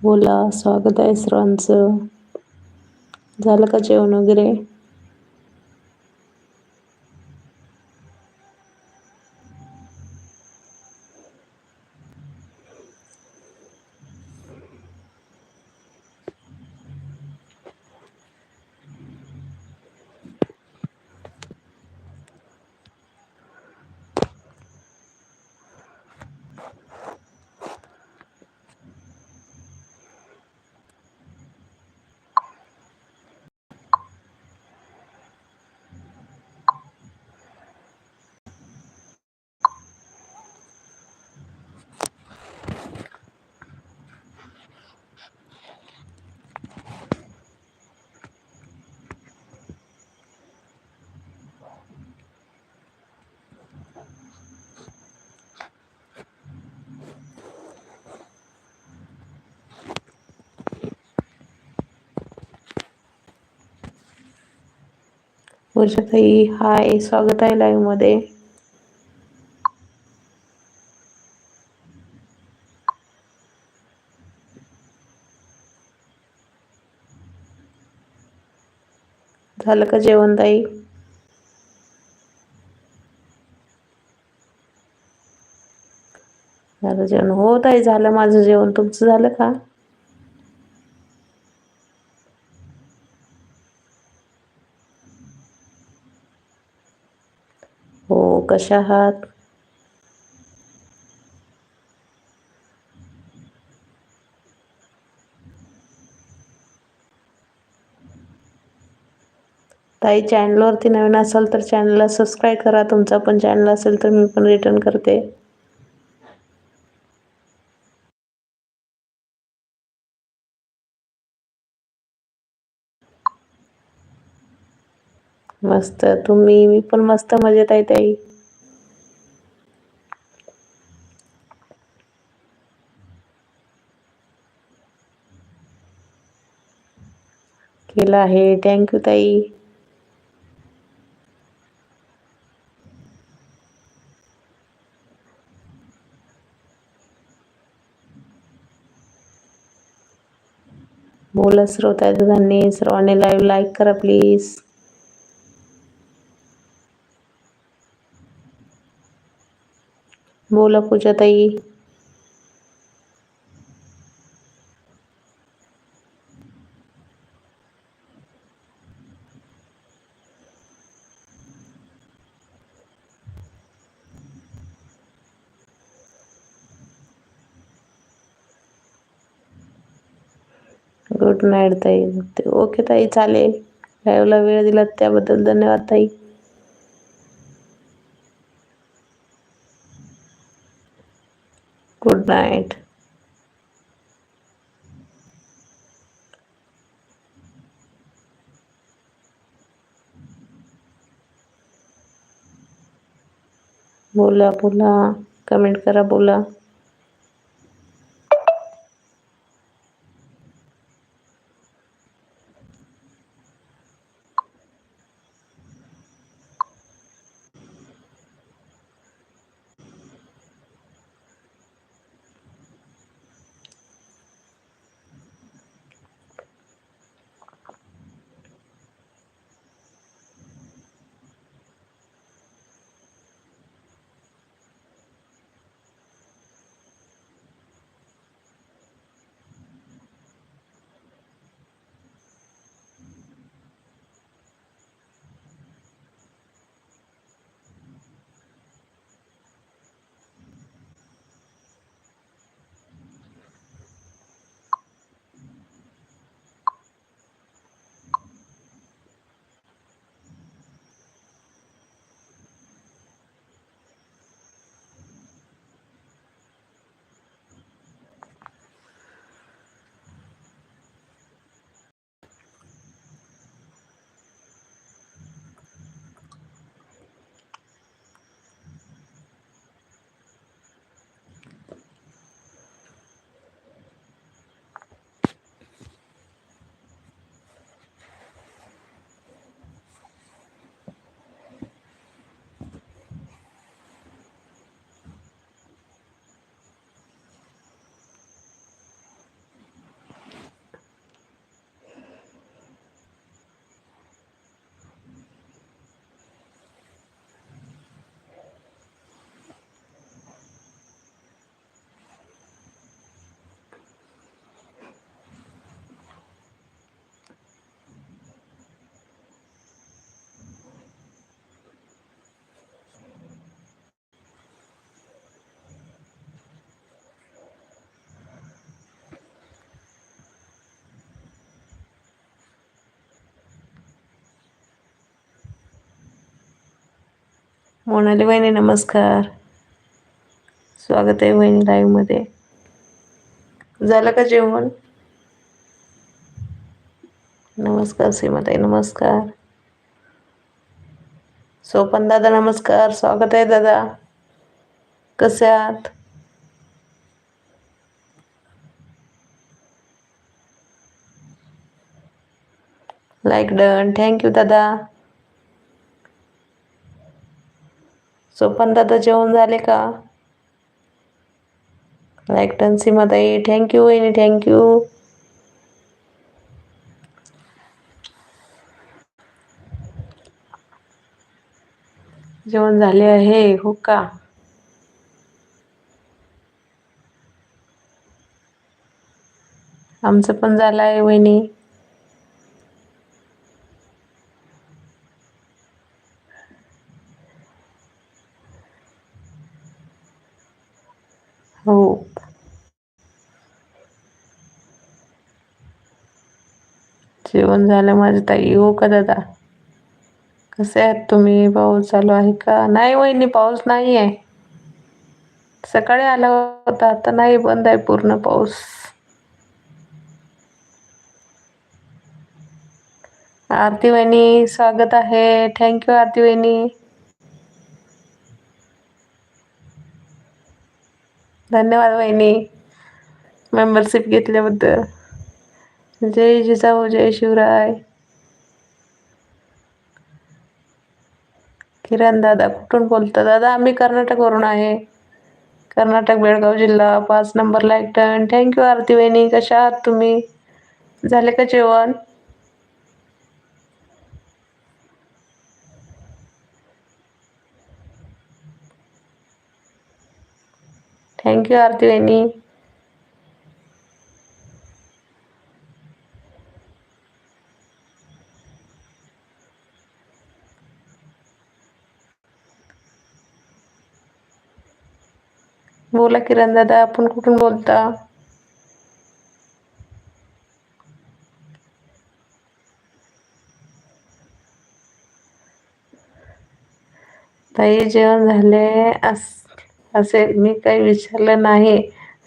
बोला स्वागत आहे सर्वांचं. झालं का जेवण वगैरे? वर्षाताई हाय स्वागत आहे लाईव्हमध्ये. झालं का जेवण ताई? झालं जेवण. हो ताई झालं माझं जेवण. तुमचं झालं का हो कशा आहात? ताई चॅनलवरती नवीन असाल तर चॅनलला सबस्क्राईब करा. तुमचा पण चॅनल असेल तर मी पण रिटर्न करते. मस्त. तुम्ही मी पण मस्त मजेत आहे ताई. केलं आहे थँक यू ताई। बोला श्रोता धान्य सर्वांनी लाईव्ह लाईक करा प्लीज़ बोला पूजा ताई। गुड ॲड ताई? ओके ताई चालेल. लाईव्हला वेळ दिला त्याबद्दल धन्यवाद ताई. गुड नाईट बोला बोला. कमेंट करा बोला. मोनाली वहिनी नमस्कार. स्वागत आहे वहिनी लाईव्हमध्ये झालं का जेवण? नमस्कार सीमाताई नमस्कार. सोपन दादा नमस्कार. स्वागत आहे दादा. कसे आहात? लाईक डन थँक्यू दादा. सोपन दादा जेवण झाले का? लाईक डन सीमाताई थँक्यू वहिनी थँक्यू जेवण झाले आहे हो का? आमचं पण झालं आहे वहिनी. हो जेवण झालं माझी ताई. हो का दादा? कसे आहात तुम्ही? पाऊस चालू आहे का? नाही वहिनी पाऊस नाही आहे सकाळी आला होता आता नाही बंद आहे पूर्ण पाऊस. आरती वहिनी स्वागत आहे. थँक्यू आरती वहिनी. धन्यवाद वहिनी. मेंबरशिप घेतल्याबद्दल. जय जिजाऊ जय शिवराय. किरण दादा कुठून बोलता? दादा आम्ही कर्नाटकवरून आहे. कर्नाटक बेळगाव जिल्हा. पाच number like done thank you Aarti वहिनी. कशा आहात तुम्ही? झाले का जेवण? थँक्यू आरती वहिनी बोला किरण दादा आपण कुठून बोलता ताई जेवण झाले अस असेल मी काही विचारलं नाही.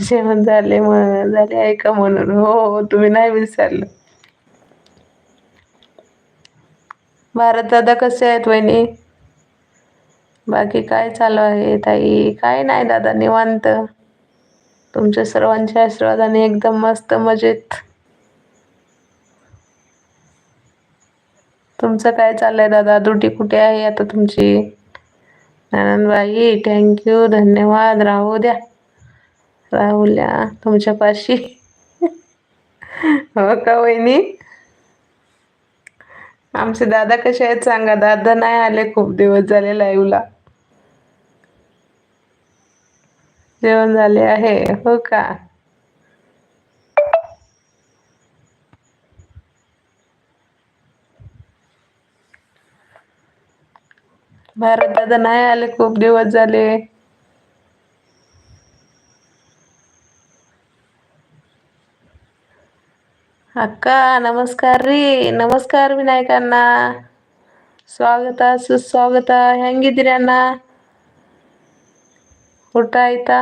जेवण झाले म्हण झाले आहे का म्हणून? हो हो, हो तुम्ही नाही विचारलं भारत दादा कसे आहेत वहिनी? बाकी काय चालू आहे ताई? काय नाही दादा निवांत. तुमच्या सर्वांच्या आशीर्वादाने एकदम मस्त मजेत. तुमचं काय चाललंय दादा? दुटी कुठे आहे आता तुमची? नानंदबाई थँक्यू धन्यवाद. राहू द्या. राहुल्या तुमच्या पाशी हो का वहिनी? आमचे दादा कसे आहेत सांगा? दादा नाही आले खूप दिवस झाले लाईव्हला जेवण झाले आहे हो का? भारत दादा नाही आले खूप दिवस झाले अक्का नमस्कार ರೀ नमस्कार ವಿನಾಯಕಣ್ಣ ಸ್ವಾಗತ ಸುಸ್ವಾಗತ ಹೆಂಗಿದ್ದೀರಿ ಅಣ್ಣ ಊಟ ಆಯ್ತಾ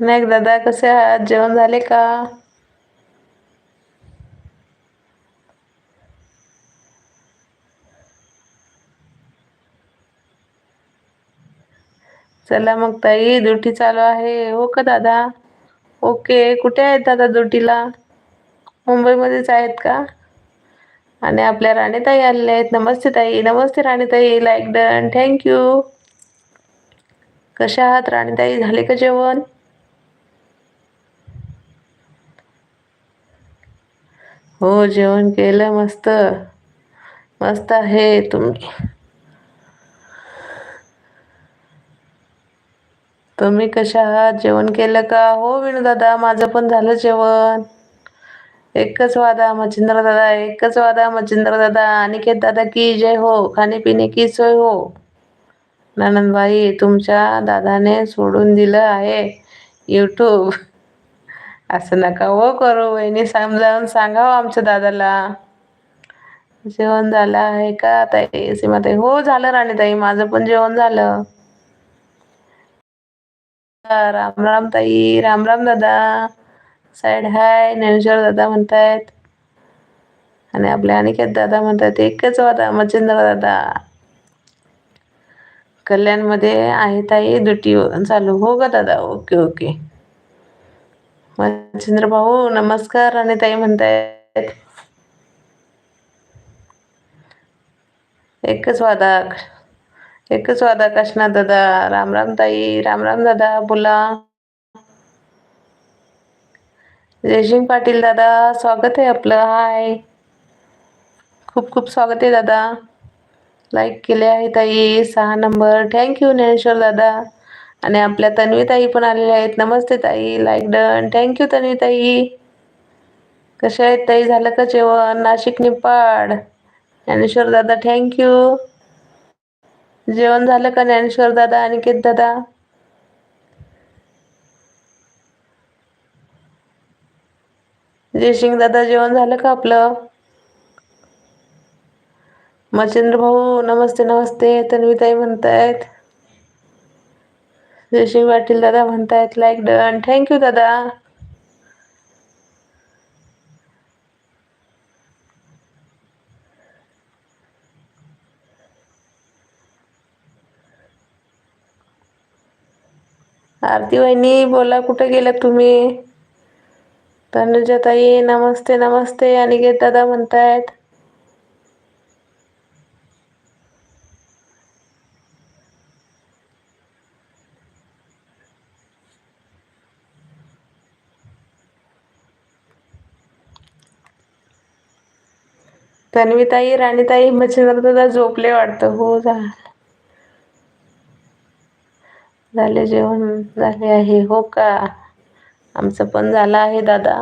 विनायक दादा कसे आहात जेवण झाले का चला मग ताई ड्युटी चालू आहे. हो का दादा? ओके कुठे आहेत दादा ड्युटीला? मुंबईमध्येच आहेत का? आणि आपल्या राणीताई आलेल्या आहेत. नमस्ते ताई नमस्ते राणीताई. लाईक डन थँक्यू कशा आहात राणीताई? झाले का जेवण? हो जेवण केलं. मस्त. मस्त आहे. तुम्ही तुम्ही कशा आहात? जेवण केलं का? हो विणू दादा माझं पण झालं जेवण. एकच वादा मच्छिंद्र दादा एकच वादा मच्छिंद्र दादा अनिकेत दादा की जय हो खाणे की सोय हो? ननंदबाई तुमच्या दादाने सोडून दिलं आहे यूट्यूब असं नका हो करू वहिनी समजावून सांगावं आमच्या दादाला. जेवण झालं आहे का ताई? सीमाताई हो झालं राणीताई माझं पण जेवण झालं. राम राम ताई राम राम दादा साईड हाय ज्ञानेश्वर दादा म्हणतायत. आणि आपल्या अनिकेत दादा म्हणतात एकच वादा मच्छिंद्र दादा. कल्याणमध्ये आहे ताई ड्युटी चालू. हो का दादा ओके ओके. मच्छिंद्र भाऊ नमस्कार आणि ताई म्हणतायत. एकच वादा एकच वादा कृष्णा दादा. राम राम ताई राम राम दादा बोला. जयसिंग पाटील दादा स्वागत आहे आपलं. हाय. खूप खूप स्वागत आहे दादा. लाईक केले आहे ताई सहा नंबर थँक्यू ज्ञानेश्वर दादा. आणि आपल्या तन्वी ताई पण आलेल्या आहेत. नमस्ते ताई लाईक डन थँक्यू तन्वी ताई. कशा आहेत ताई? झालं का जेवण? नाशिक निपाड. ज्ञानेश्वर दादा थँक्यू जेवण झालं का ज्ञानेश्वर दादा अनिकेत दादा? जयसिंग दादा जेवण झालं का आपलं? मच्छिंद्र भाऊ नमस्ते नमस्ते तन्वीताई म्हणतायत. जयसिंग पाटील दादा म्हणतायत लाईक डन थँक्यू दादा. आरती वहिनी बोला कुठे गेलात तुम्ही? तनुजाताई नमस्ते नमस्ते. अनिकेत दादा म्हणतायत तन्वीताई राणीताई मच्छिंद्र दादा झोपले वाटतं. हो जा. झाले जेवण झाले आहे. हो का? आमचं पण झालं आहे दादा.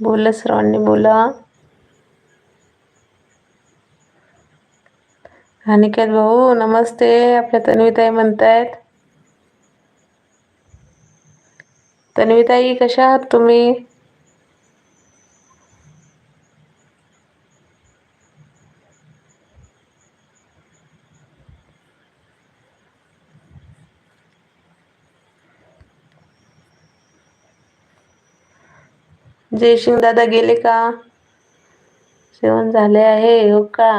बोला सर्वांनी बोला. अनिकेत भाऊ नमस्ते. आपल्या तन्वीताई म्हणतायत. तन्वीताई कशा आहात तुम्ही? जयसिंग दादा गेले का? जेवण झाले आहे हो का?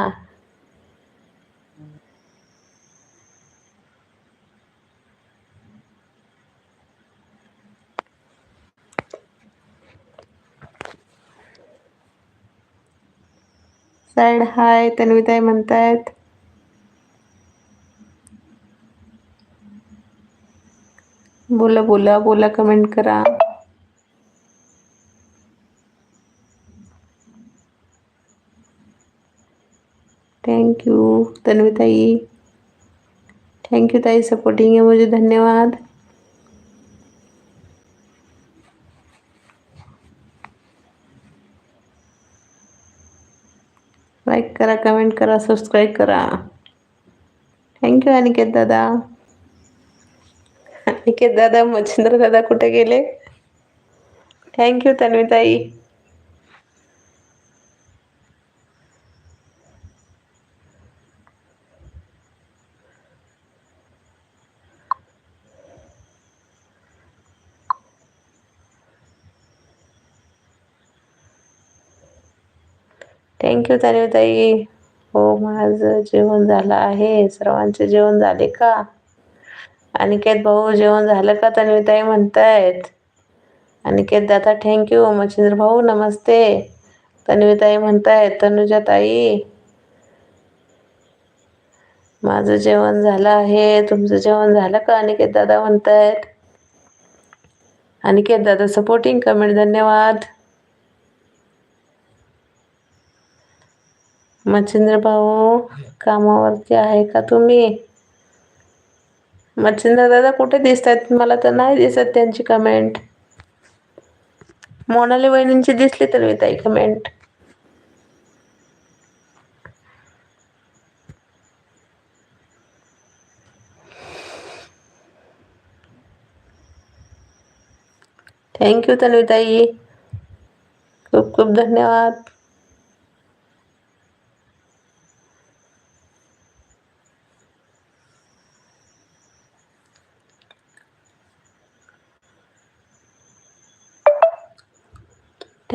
साईड हाय तन्वीताई म्हणतायत. बोला बोला बोला कमेंट करा. थँक्यू तन्वीताई यू ताई सपोर्टिंग है मुझे धन्यवाद लाइक करा कमेंट करा सब्सक्राइब करा थँक्यू अनिकेत दादा अनिकेत दादा मच्छिंद्र दादा कुठे गेले थँक्यू तन्वीताई थँक्यू तन्वीताई हो माझं जेवण झालं आहे. सर्वांचे जेवण झाले का? अनिकेत भाऊ जेवण झालं का? तन्वीताई म्हणतायत. अनिकेत दादा थँक्यू मच्छिंद्र भाऊ नमस्ते. तन्वीताई म्हणतायत तनुजाताई. माझं जेवण झालं आहे. तुमचं जेवण झालं का? अनिकेत दादा म्हणतायत. अनिकेत दादा सपोर्टिंग कमेंट धन्यवाद. मच्छिंद्र भाऊ कामावरती आहे का तुम्ही? मच्छिंद्र दादा कुठे दिसत आहेत मला तर नाही दिसत त्यांची कमेंट मोनाली वहिनींची दिसली तर मी ताई कमेंट थँक्यू तन्वीताई खूप खूप धन्यवाद.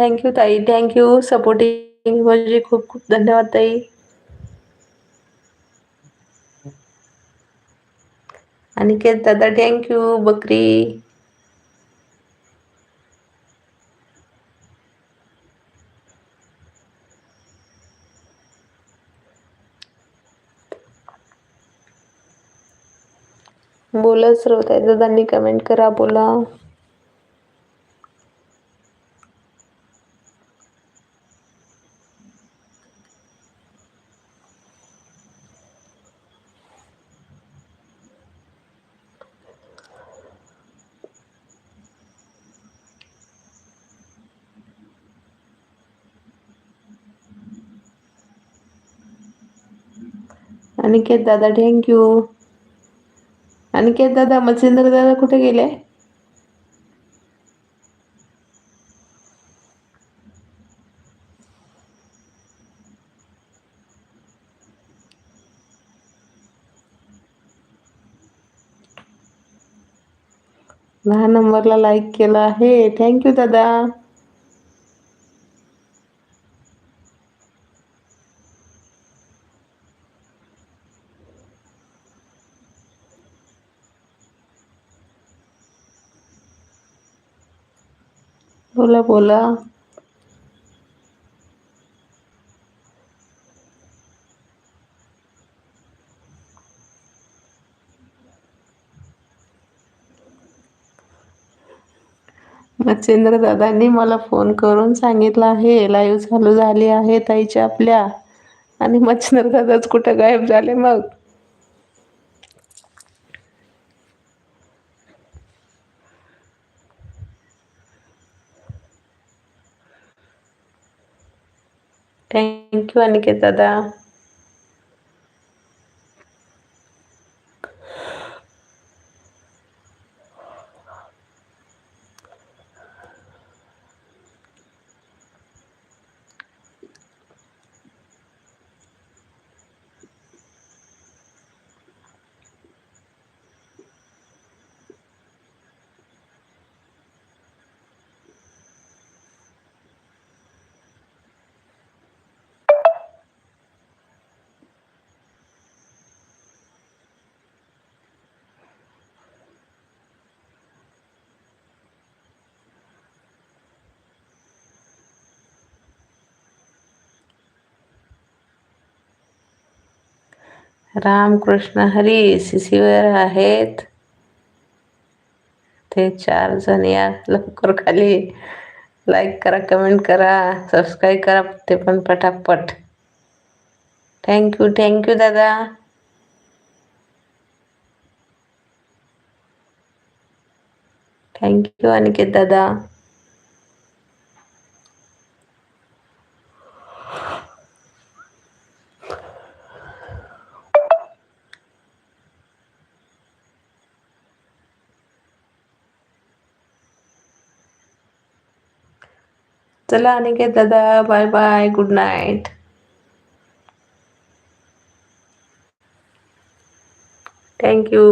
थँक्यू ताई थँक्यू. सपोर्टिंग म्हणजे खूप खूप धन्यवाद ताई. अनिकेत दादा थँक्यू बकरी. बोला ताई दादांनी कमेंट करा बोला. अनिकेत दादा थँक्यू अनिकेत दादा मच्छिंद्र दादा कुठे गेले? दहा नंबरला लाईक केलं आहे. थँक्यू दादा. बोला बोला. मच्छिंद्र दादांनी मला फोन करून सांगितलं आहे लाईव्ह चालू झाली आहे ताईच्या आपल्या. आणि मच्छिंद्र दादाच कुठं गायब झाले मग? थँक्यू अनिकेत दादा रामकृष्ण हरी सी सीसीवर आहेत. ते चार जण या लवकर खाली. लाईक करा कमेंट करा सबस्क्राईब करा ते पण पटापट. थँक्यू थँक्यू दादा. थँक्यू अनिकेत दादा. चला अनिकेत दादा bye bye good night. Thank you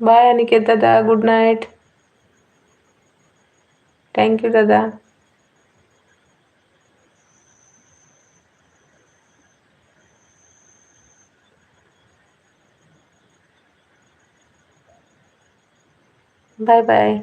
bye Aniket दादा गुड नाईट थँक्यू दादा बाय बाय